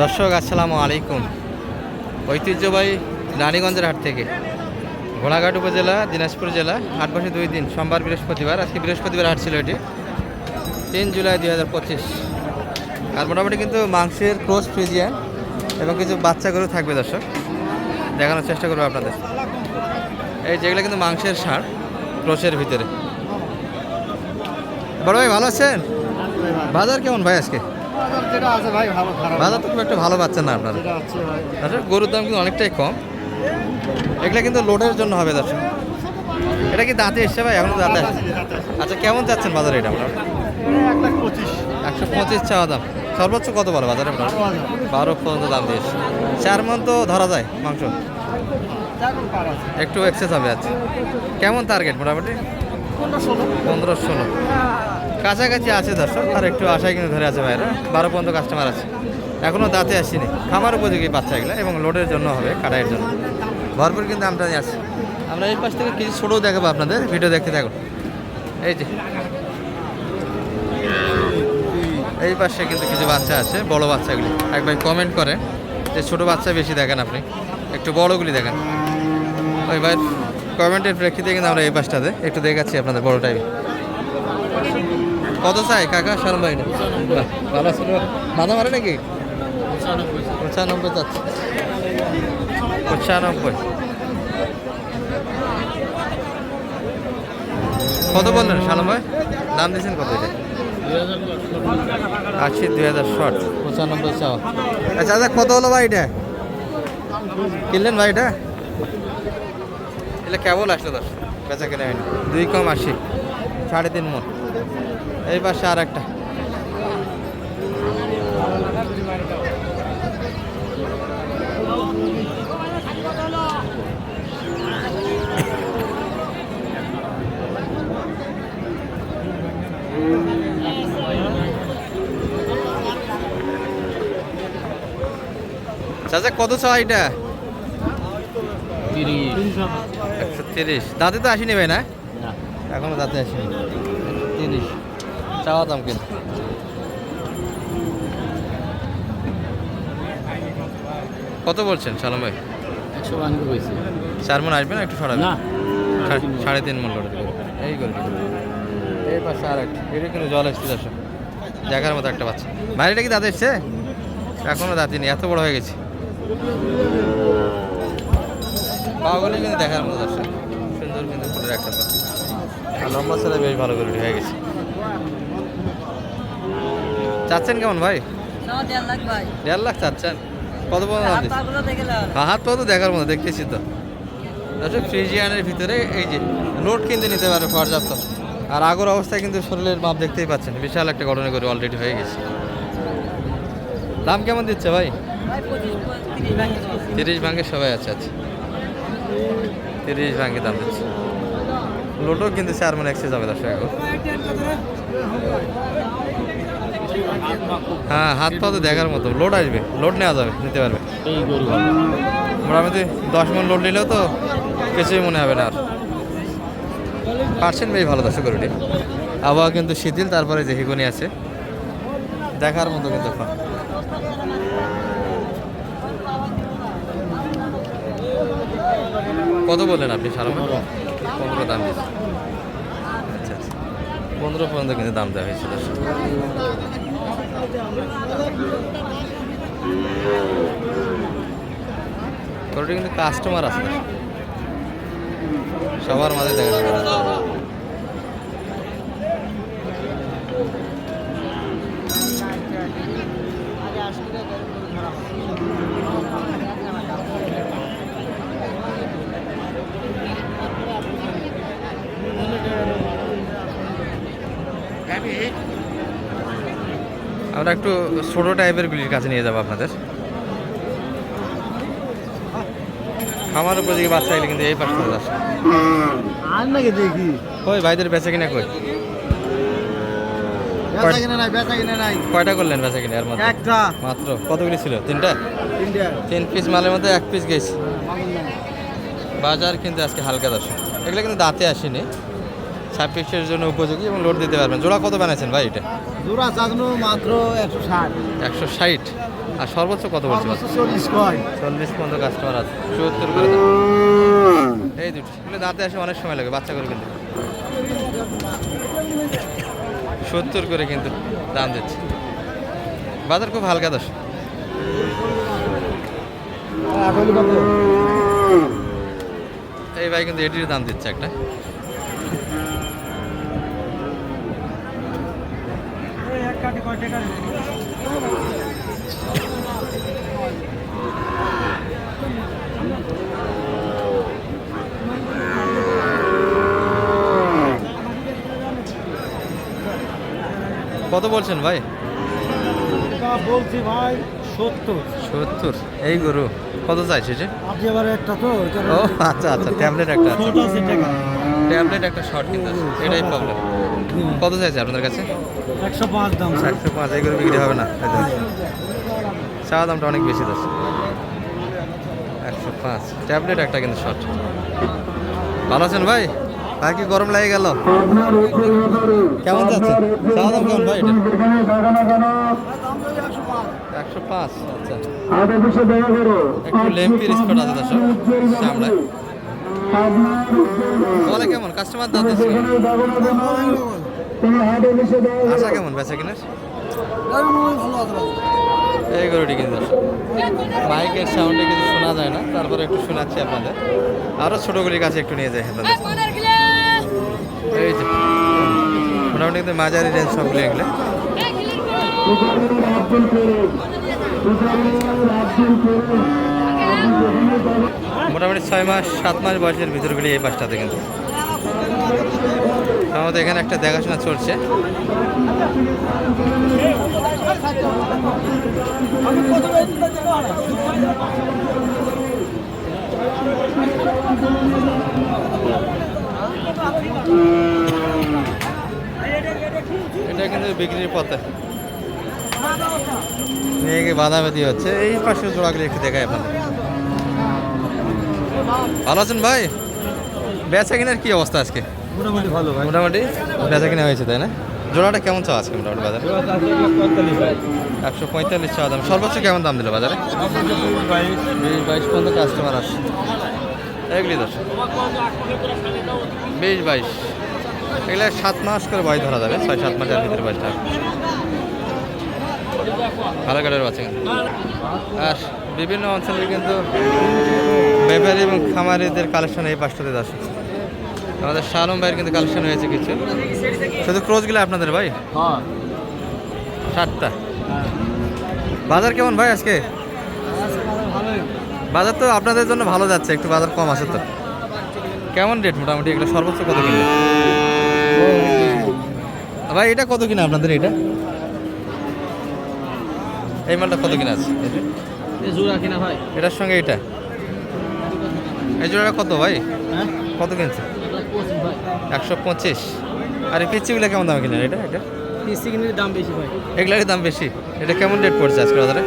দর্শক, আসসালামু আলাইকুম। ঐতিহ্যবাহী রানীগঞ্জের হাট থেকে। ঘোড়াঘাট উপজেলা, দিনাজপুর জেলা, হাট বসে দুই দিন, সোমবার বৃহস্পতিবার, আজকে বৃহস্পতিবার হাট ছিল এটি। তিন জুলাই দুই হাজার পঁচিশ। আর মোটামুটি কিন্তু মাংসের ক্রোস ফ্রিজিয়ান এবং কিছু বাচ্চা গরু থাকবে দর্শক। দেখানোর চেষ্টা করব আপনাদের। এই যেগুলো কিন্তু মাংসের সার ক্রোসের ভিতরে। বড় ভাই, ভালো আছেন? বাজার কেমন ভাই আজকে? যেটা আছে ভাই ভালো খারাপ। বাজার তো খুব একটা ভালো পাচ্ছেন না আপনারা। যেটা আছে ভাই। দর্শক গরুর দাম কিন্তু অনেকটাই কম। এগুলো কিন্তু লোডের জন্য হবে দর্শক। এটা কি দাঁতে এসছে ভাই? এখনও দাঁতে আচ্ছা কেমন যাচ্ছেন বাজারে এটা আপনার? এক লাখ পঁচিশ। একশো পঁচিশ চাওয়া দাম। সর্বোচ্চ কত বলো বাজারে আপনার? বারো পর্যন্ত দাম দিয়েছে চার মন তো ধরা যায় মাংস। একটু এক্সেস হবে আচ্ছা। কেমন টার্গেট মোটামুটি? পনেরো ষোলো। পনেরো ষোলো। কাছাকাছি আছে দর্শক আর একটু আশায় কিন্তু ধরে আছে ভাইরা। বারো পর্যন্ত কাস্টমার আছে। এখনও দাঁতে আসেনি। খামার উপযোগী বাচ্চা এগুলো এবং লোডের জন্য হবে, কাটাইয়ের জন্য। ভরপুর কিন্তু আমদানি আছে আমরা এই পাশ থেকে কিছু ছোটও দেখাবো আপনাদের। ভিডিও দেখতে থাকুন। এই যে। এই পাশে কিন্তু কিছু বাচ্চা আছে, বড় বাচ্চাগুলি। একবার কমেন্ট করেন যে, ছোটো বাচ্চা বেশি দেখেন আপনি। একটু বড়গুলি দেখেন। ওই ভাই কমেন্টের প্রেক্ষিতে কিন্তু আমরা এই পাশটাতে একটু দেখাচ্ছি আপনাদের বড় টাইপে কত চাই? কাকা শরম ভাই না ভালো ছিল। মাথা মারে নাকি? পঁচানব্বই চাচ্ছে পঁচানব্বই কত বললেন শালম ভাই দাম দিয়েছেন কত এটা? আশি দুই হাজার শর্ট পঁচানব্বই চাও। আচ্ছা আচ্ছা কত হলো ভাই এটা? কিনলেন ভাই এটা? এটা কেবল আসলো দশ বেচা কেনা হয়নি। দুই কম আশি সাড়ে তিন মন এই পাশে আর একটা। চাচা কত চাওয়া এটা? একশো তিরিশ। দাঁতে তো আসেনি ভাই না। এখনও দাঁতে আসেনি। তিরিশ। চাওয়া দাম কিন্তু। কত বলছেন সালাম ভাই? একশো বাহান্ন হয়েছে চার মন আসবে না একটু সরাবে না। সাড়ে- তিন মন করে এই করে এই পাশে আর একটা। এটা কিন্তু জল এসছে দশ দেখার মতো একটা বাচ্চা। বাইরেটা কি দাঁত এসছে? এখনও দাঁতি নেই এত বড় হয়ে গেছে। পাওয়াগুলো কিন্তু দেখার মতো দর্শক। সুন্দর কিন্তু ফুলের একটা লম্বা ছেলে বেশ ভালো করে হয়ে গেছে। চাচ্ছেন কেমন ভাই? দেড় লাখ চাচ্ছেন? কত পর্যন্ত? পাগুলো হ্যাঁ, হাত পা তো দেখার মতো দেখতেছি তো। দর্শক ফ্রিজিয়ানের ভিতরে এই যে লোড কিনতে নিতে পারে পর্যাপ্ত। আর আগর অবস্থায় কিন্তু শরীরের মাপ দেখতেই পাচ্ছেন। বিশাল একটা ঘটনা করে অলরেডি হয়ে গেছে। দাম কেমন দিচ্ছে ভাই? তিরিশ ভাঙে ভাঙ্গে সবাই আছে আচ্ছা। তিরিশ ভাঙ্গে দাম দিচ্ছে। লোডও কিন্তু চার মানে এক্সেস হবে দর্শক। হ্যাঁ হাত পা তো দেখার মতো। লোড আসবে লোড নেওয়া যাবে নিতে পারবে। মোটামুটি দশ মন লোড নিলেও তো কিছুই মনে হবে না আর। পার্সেন্ট বেশ ভালো দর্শক গরুটি আবহাওয়া কিন্তু শিথিল তারপরে যে হিগুনি আছে দেখার মতো কিন্তু কত বললেন আপনি সারা পনেরো। দাম দিয়েছে আচ্ছা আচ্ছা। পনেরো পর্যন্ত কিন্তু দাম দেওয়া হয়েছে দর্শক গরুটি কিন্তু কাস্টমার আছে। সবার মাঝে দেখা যাবে আমরা একটু ছোটো টাইপের গুলির কাছে নিয়ে যাব আপনাদের। খামার উপযোগী বাচ্চা এলে কিন্তু এই পাশে আসে। আর নাকি দেখি? কই ভাইদের বেচা কিনা কই? কয়টা করলেন বেচা কিনা এর মধ্যে? একটা। মাত্র। কতগুলি ছিল? তিনটা? তিনটা। তিন পিস মালের মধ্যে এক পিস গেছে। বাজার কিন্তু আজকে হালকা দর্শক। এগুলো কিন্তু দাঁতে আসেনি। ছাব্বিশের জন্য উপযোগী এবং লোড দিতে পারবেন। জোড়া কত বানাইছেন ভাই এটা? জোড়া চাঁদনো মাত্র একশো ষাট। একশো ষাট। আর সর্বোচ্চ কত বলছে? চল্লিশ কয়? চল্লিশ পর্যন্ত কাস্টমার আছে। চুয়াত্তর করে এই দুটো। এগুলো দাঁতে আসে অনেক সময় লাগে বাচ্চা করে কিন্তু। সত্তর করে কিন্তু দাম দিচ্ছে। বাজার খুব হালকা দশ এই ভাই কিন্তু এটির দাম দিচ্ছে একটা। কত বলছেন ভাই? বলছি ভাই সত্তর। সত্তর। এই গরু কত চাইছে যে আপনি আবার একটা তো ও আচ্ছা আচ্ছা ট্যাবলেট একটা ট্যাবলেট একটা শর্ট কিন্তু এটাই প্রবলেম কত চাইছে আপনাদের কাছে? একশো পাঁচ দাম। একশো পাঁচ বিক্রি হবে না দামটা অনেক বেশি আছে একশো পাঁচ, ট্যাবলেট একটা কিন্তু শর্ট ভালো আছেন ভাই? ভাই, কি গরম লাগে গেল? কেমন যাচ্ছে? দাম কেমন ভাই এটা? একশো পাঁচ আচ্ছা। একটু কেমন? কাস্টমার আছে। আশা কেমন? বেচা কিনার? এই গরুটি কিন্তু মাইকের সাউন্ডে কিন্তু শোনা যায় না তারপরে একটু শোনাচ্ছি আপনাদের। আরও ছোটোগুলির কাছে একটু নিয়ে যাই আপনাদের এই যে মোটামুটি কিন্তু মাঝারি রেঞ্জ সবগুলো এগুলো মোটামুটি ছয় মাস সাত মাস বয়সের ভিতরগুলি এই পাশটাতে কিন্তু। আমাদের এখানে একটা দেখাশোনা চলছে। এটা কিন্তু বিক্রির পথে। বাঁধাবাঁধি হচ্ছে, এই পাশে জোড়াগুলি একটু দেখায় আপনাদের। ভালো আছেন ভাই? বেচা কেনার কি অবস্থা আজকে? মোটামুটি ভালো ভাই। মোটামুটি বেচা কিনা হয়েছে তাই না? জোড়াটা কেমন চাও আজকে মোটামুটি বাজারে? একশো পঁয়তাল্লিশ চাওয়া দাম। সর্বোচ্চ কেমন দাম দিল বাজারে? বিশ বাইশ পর্যন্ত কাস্টমার আসে এগুলি দশ বিশ বাইশ। এগুলো সাত মাস করে বয়স ধরা যাবে ছয় সাত মাসের ভিতরে বয়সটা ভালো কাঠের কিন্তু আর বিভিন্ন অঞ্চলে কিন্তু ব্যাপারী এবং খামারিদের কালেকশন এই পাঁচটাতে আসে। আমাদের শালম ভাইয়ের কিন্তু কালেকশন হয়েছে কিছু। শুধু ক্রোজগুলো আপনাদের ভাই? হ্যাঁ। সাতটা। বাজার কেমন ভাই আজকে? বাজার তো আপনাদের জন্য ভালো যাচ্ছে একটু বাজার কম আছে তো। কেমন রেট মোটামুটি? এগুলো সর্বোচ্চ কত কিনবে ভাই এটা কত কিনা আপনাদের এটা? এই মালটা কত কিনা আছে? জোড়া কিনা ভাই। এটার সঙ্গে এটা এই জোড়াটা কত ভাই? হ্যাঁ। কত কিনছে? একশো পঁচিশ। আর এই পিচিগুলো কেমন দাম কিনা? এটা এটা? পিসি কিন্তু দাম বেশি ভাই এগুলারই দাম বেশি। এটা কেমন রেট পড়ছে আজকে বাজারে?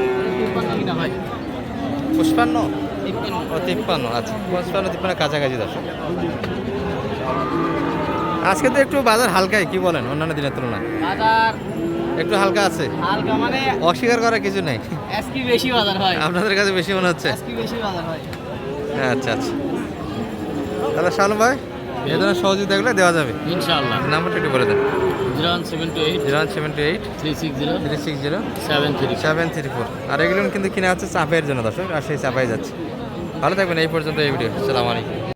পুষ্পান্ন ও তিপ্পান্ন। আচ্ছা পুষ্পান্ন তিপ্পান্ন কাছাকাছি দশ আজকে তো একটু বাজার হালকাই কি বলেন অন্যান্য দিনের তুলনায়? বাজার একটু হালকা আছে। হালকা মানে অস্বীকার করার কিছু নেই। এসকি বেশি বাজার হয়। আপনাদের কাছে বেশি মনে হচ্ছে? এসকি বেশি বাজার হয়। আচ্ছা আচ্ছা। তাহলে শালম ভাই এ ধরনের সহযোগিতা থাকলে দেওয়া যাবে। ইনশাআল্লাহ। নাম্বারটা একটু বলে দেন। Zero one seven two eight. Zero one seven two eight. Three six zero. Three six zero. Seven three seven three four. আর এগুলো কিন্তু কিনা হচ্ছে চাপের জন্য দর্শক। আর সেই চাপাই যাচ্ছে। ভালো থাকবেন এই পর্যন্ত এই ভিডিও। সালাম আলাইকুম।